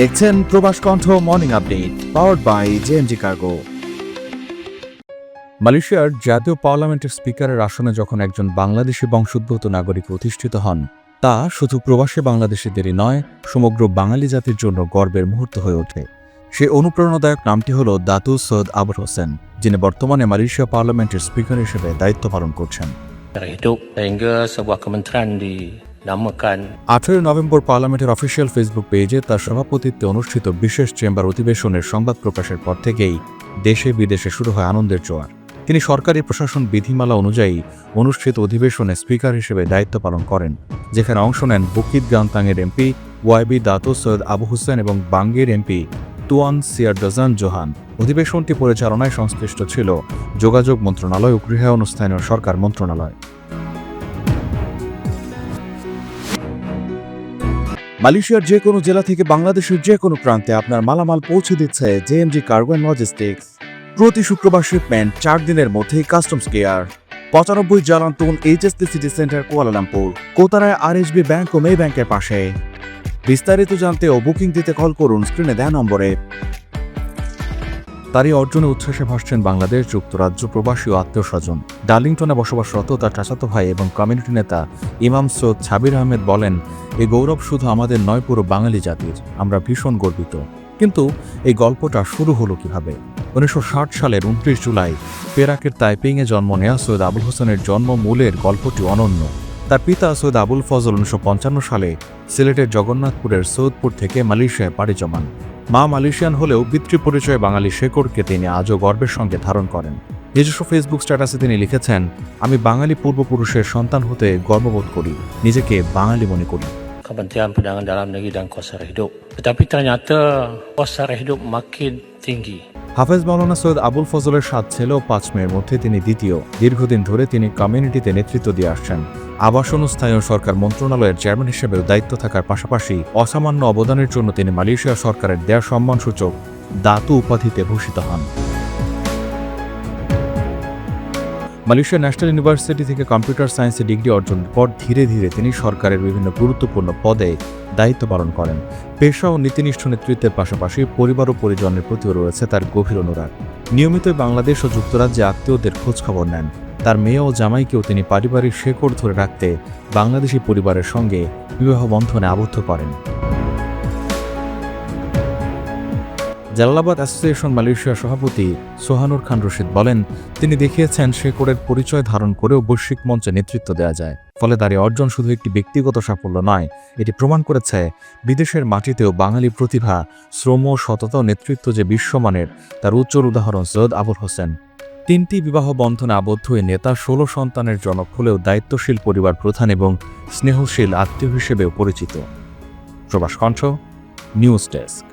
দেখছেন Probash Kantho morning update powered by JMG cargo মালয়েশিয়ার জাতীয় পার্লামেন্টের স্পিকারের আসনে যখন একজন বাংলাদেশি বংশোদ্ভূত নাগরিক প্রতিষ্ঠিত হন তা শুধু প্রবাসী বাংলাদেশিদেরই নয় সমগ্র বাঙালি জাতির জন্য গর্বের মুহূর্ত হয়ে ওঠে। সে অনুপ্রেরণাদায়ক নামটি হল দাতু সৈয়দ আবর হোসেন যিনি বর্তমানে মালয়েশিয়া পার্লামেন্টের স্পিকার হিসেবে দায়িত্ব পালন করছেন। Sehingga sebuah kementerian আঠেরোই নভেম্বর পার্লামেন্টের অফিসিয়াল ফেসবুক পেজে তার সভাপতিত্বে অনুষ্ঠিত বিশেষ চেম্বার অধিবেশনের সংবাদ প্রকাশের পর থেকেই দেশে বিদেশে শুরু হয় আনন্দের জোয়ার। তিনি সরকারি প্রশাসন বিধিমালা অনুযায়ী অনুষ্ঠিত অধিবেশনে স্পিকার হিসেবে দায়িত্ব পালন করেন, যেখানে অংশ নেন Bukit গান্তাংয়ের MP YB Dato Syed Abu Hussein এবং বাঙ্গের এমপি তুয়ান সিয়ারডজান জোহান। অধিবেশনটি পরিচালনায় সংশ্লিষ্ট ছিল যোগাযোগ মন্ত্রণালয় ও গৃহায়ন স্থানীয় সরকার মন্ত্রণালয়। মালয়েশিয়ার যে কোনো জেলা থেকে বাংলাদেশের যে কোনো প্রান্তে আপনার মালামাল পৌঁছে দিচ্ছে জেএমজি কার্গো অ্যান্ড লজিস্টিক্স প্রতি শুক্রবার শিপমেন্ট চার দিনের মধ্যেই কাস্টমস কেয়ার পঁচানব্বই Jalan Tun HST city centre Kuala Lumpur Kotaraya আর আরএসবি ব্যাংক ও মে ব্যাংকের পাশে। বিস্তারিত জানতে ও বুকিং দিতে কল করুন স্ক্রিনে দেয়া নম্বরে। তারই অর্জনে উচ্ছ্বাসে ভাসছেন বাংলাদেশ যুক্তরাজ্য প্রবাসী ও আত্মীয় স্বজন। ডার্লিংটনে বসবাসরত তার চাচাতো ভাই এবং কমিউনিটি নেতা ইমাম সৈয়দ ছাবির আহমেদ বলেন এই গৌরব শুধু আমাদের নয়, পুরো বাঙালি জাতির। আমরা ভীষণ গর্বিত। কিন্তু এই গল্পটা শুরু হলো কীভাবে? উনিশশো ষাট সালের উনত্রিশ জুলাই পেরাকের তাইপিংয়ে জন্ম নেয়া সৈয়দ আবুল হোসেনের জন্ম মূলের গল্পটি অনন্য। তার পিতা সৈয়দ আবুল ফজল উনিশশো পঞ্চান্ন সালে সিলেটের জগন্নাথপুরের সৈয়দপুর থেকে মালয়েশিয়ায় পাড়ি জমান। মা মালয়েশিয়ান হলেও পিতৃ পরিচয় বাঙালি শেকড়কে তিনি আজও গর্বের সঙ্গে ধারণ করেন নিজস্ব ফেসবুক স্ট্যাটাসে তিনি লিখেছেন, আমি বাঙালি পূর্বপুরুষের সন্তান হতে গর্ববোধ করি, নিজেকে বাঙালি মনে করি Kementerian Perdagangan Dalam Negeri dan Kos Hidup. Tetapi ternyata hidup makin tinggi. হাফেজ মাওলানা সৈয়দ আবুল ফজলের সাত ছেলে ও পাঁচ মেয়ের মধ্যে তিনি দ্বিতীয়। দীর্ঘদিন ধরে তিনি কমিউনিটিতে নেতৃত্ব দিয়ে আসছেন। আবাসন ও সরকার মন্ত্রণালয়ের চেয়ারম্যান হিসেবেও দায়িত্ব থাকার পাশাপাশি অসামান্য অবদানের জন্য তিনি মালয়েশিয়া সরকারের দেয়া সম্মানসূচক দাতু উপাধিতে ভূষিত হন। মালয়েশিয়া ন্যাশনাল ইউনিভার্সিটি থেকে কম্পিউটার সায়েন্সে ডিগ্রি অর্জনের পর ধীরে ধীরে তিনি সরকারের বিভিন্ন গুরুত্বপূর্ণ পদে দায়িত্ব পালন করেন। পেশা ও নীতিনিষ্ঠ নেতৃত্বের পাশাপাশি পরিবার ও পরিজনের প্রতিও রয়েছে তার গভীর অনুরাগ। নিয়মিতই বাংলাদেশ ও যুক্তরাজ্যে আত্মীয়দের খোঁজখবর নেন। তার মেয়ে ও জামাইকেও তিনি পারিবারিক শেকড় ধরে রাখতে বাংলাদেশি পরিবারের সঙ্গে বিবাহ বন্ধনে আবদ্ধ করেন। জালালাবাদ অ্যাসোসিয়েশন মালয়েশিয়ার সভাপতি সোহানুর খান রশিদ বলেন, তিনি দেখিয়েছেন শেকড়ের পরিচয় ধারণ করেও বৈশ্বিক মঞ্চে নেতৃত্ব দেওয়া যায়। ফলে তার অর্জন শুধু একটি ব্যক্তিগত সাফল্য নয়, এটি প্রমাণ করেছে বিদেশের মাটিতেও বাঙালি প্রতিভা, শ্রম সততা ও নেতৃত্ব যে বিশ্বমানের, তার উজ্জ্বল উদাহরণ সৈয়দ আবুল হোসেন। তিনটি বিবাহ বন্ধনে আবদ্ধ হয়ে নেতা ষোলো সন্তানের জনক হলেও দায়িত্বশীল পরিবার প্রধান এবং স্নেহশীল আত্মীয় হিসেবেও পরিচিত। প্রবাস কণ্ঠ, নিউজ ডেস্ক।